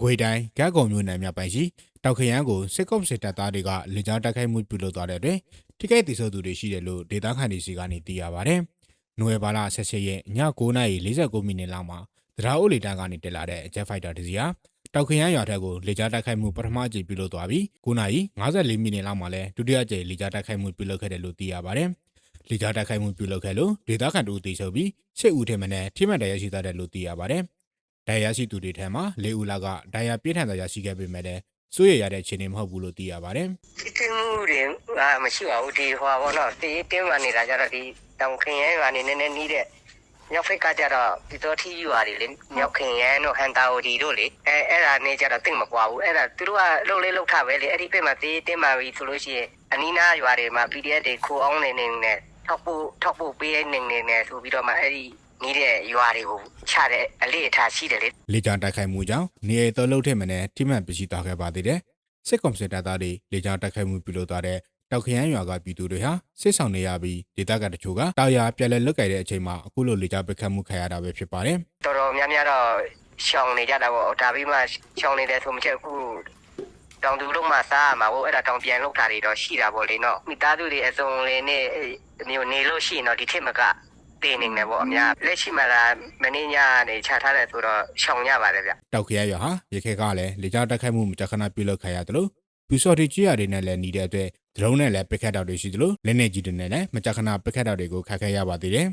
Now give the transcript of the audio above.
ခွေတိုင်းကဲကုံမြို့နယ်မြောက်ပိုင်းရှိတောက်ခရမ်းကိုစစ်ကော့စစ်တပ်သားတွေကလေကြောင်းတိုက်ခိုက်မှုပြုလုပ်သွားတဲ့အတွက်ထိခိုက်ဒေဆုံးသူတွေရှိတယ်လို့ဒေသခံတွေစီကနေသိရပါဗျ။နိုဝင်ဘာလ18ရက်ည9:49မိနစ်လောက်မှာတရားဥလေတန်းကနေတက်လာတဲ့ Jet Fighter တစ်စီးဟာတောက်ခရမ်းရွာထက်ကိုလေကြောင်းတိုက်ခိုက်မှုပထမအကြိမ်ပြုလုပ်သွားပြီး9:54မိနစ်လောက်မှာလည်းဒုတိယအကြိမ်လေကြောင်းတိုက်ခိုက်မှုပြုလုပ်ခဲ့တယ်လို့သိရပါဗျ။လေကြောင်းတိုက်ခိုက်မှုပြုလုပ်ခဲ့လို့ဒေသခံတို့တေဆုံးပြီးစစ်ဦးထက်မနဲ့ထိမှန်တရားရှိသားတယ်လို့သိရပါဗျ။ ဒဏ်ရာရှိသူတွေထဲမှာ၄ဦးလောက်ကဒဏ်ရာပြင်းထန်တရားရှိခဲ့ပေမဲ့လည်းစိုးရရတဲ့အခြေအနေမဟုတ်ဘူးလို့သိရပါဗျ။ဒီတင်မှုတွေကမရှိပါဘူးဒီဟွာဘောနော်ဒီတင်းမှနေတာကြတော့ဒီတောင်ခင်ရဲကနေနည်းနည်းနီးတဲ့မြောက်ဖိတ်ကကြတော့ဒီတော့ထီယူရတယ်လေမြောက်ခင်ရဲတို့ဟန်တာဝတီတို့လေအဲအဲ့ဒါနေကြတော့တိတ်မကွာဘူးအဲ့ဒါသူတို့ကလှုပ်လေးလှုပ်ထားပဲလေအဲ့ဒီပြက်မှာတေးတင်းမှပြီဆိုလို့ရှိရင်အနီးနားရွာတွေမှာ PDF တွေခိုးအောင်နေနေနဲ့ထောက်ဖို့ထောက်ဖို့ပေးနေနေနဲ့ဆိုပြီးတော့မှအဲ့ဒီ နီးတဲ့ရွာတွေကိုချတဲ့အလေးအထားရှိတယ်လေလေကြောင်းတိုက်ခိုက်မှုကြောင့်နေရတော်လုံးထက်မနဲ့ထိမှန်ပစ္စည်းသွားခဲ့ပါသေးတယ်။စစ်ကောင်စစ်တပ်သားတွေလေကြောင်းတိုက်ခိုက်မှုပြုလုပ်သွားတဲ့တောက်ခရမ်းရွာကပြည်သူတွေဟာစစ်ဆောင်နေရပြီးဒေသခံတချို့ကတာယာပြက်လက်လွတ်ကြိုက်တဲ့အချိန်မှာအခုလိုလေကြောင်းပစ်ခတ်မှုခံရတာပဲဖြစ်ပါတယ်တော်တော်များများတော့ရှောင်နေကြတာပေါ့ဒါပြီးမှရှောင်နေတယ်ဆိုမှချက်အခုတောင်သူတို့မှစားရမှာပေါ့အဲ့ဒါတောင်ပြန်လောက်တာတွေတော့ရှိတာပေါ့လေနော်မိသားစုတွေအစုံလင်းနဲ့အဲ့မျိုးနေလို့ရှိရင်တော့ဒီထက်မက တင်းနေတယ်ပေါ့အများလက်ရှိမှလာမင်းညနေချထားတယ်ဆိုတော့ရှောင်ရပါတယ်ဗျ။တောက်ခရမ်းရွာဟာရခေကလည်းလေကြောင်းတိုက်ခိုက်မှုမကြာခဏပြုလုပ်ခံရတယ်လို့ပြူစော်တီကြီးရတွေနဲ့လည်းနေတဲ့အတွက်ဒရုန်းနဲ့လည်းပစ်ခတ်တော့တွေရှိသလိုလက်နေကြီးတွေနဲ့လည်းမကြာခဏပစ်ခတ်တော့တွေကိုခတ်ခဲရပါသေးတယ်